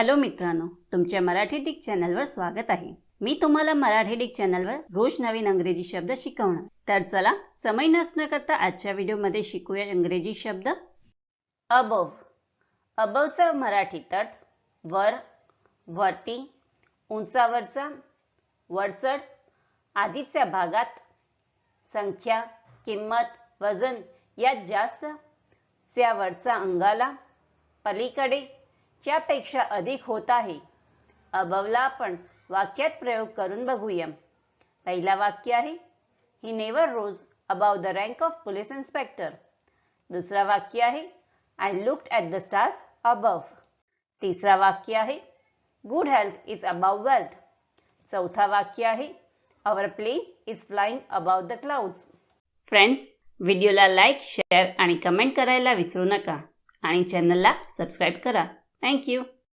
Hello मित्रांनो तुमच्या Marathi Dick चॅनलवर स्वागत आहे. मी तुम्हाला मराठी डिक चॅनलवर रोज नवीन अंग्रेजी शब्द शिकवणार. तर चला समय नसणं करता आजच्या व्हिडिओमध्ये शिकूया इंग्रजी शब्द. अबव अबवचा मराठीत अर्थ वर वरती उंचावरचा वरचढ आधीच्या भागात संख्या किंमत वजन यात जास्त त्यावरचा अंगाला पलीकडे च्यापेक्षा अधिक होत आहे. अबवला आपण वाक्यात प्रयोग करून बघूया पहिला वाक्य आहे he never rose above the rank of police inspector दुसरा वाक्य आहे I looked at the stars above तिसरा वाक्य आहे good health is above wealth चौथा वाक्य आहे our plane is flying above the clouds friends व्हिडिओला लाईक शेअर आणि कमेंट करायला विसरू नका. आणि चॅनलला सबस्क्राईब करा. Thank you.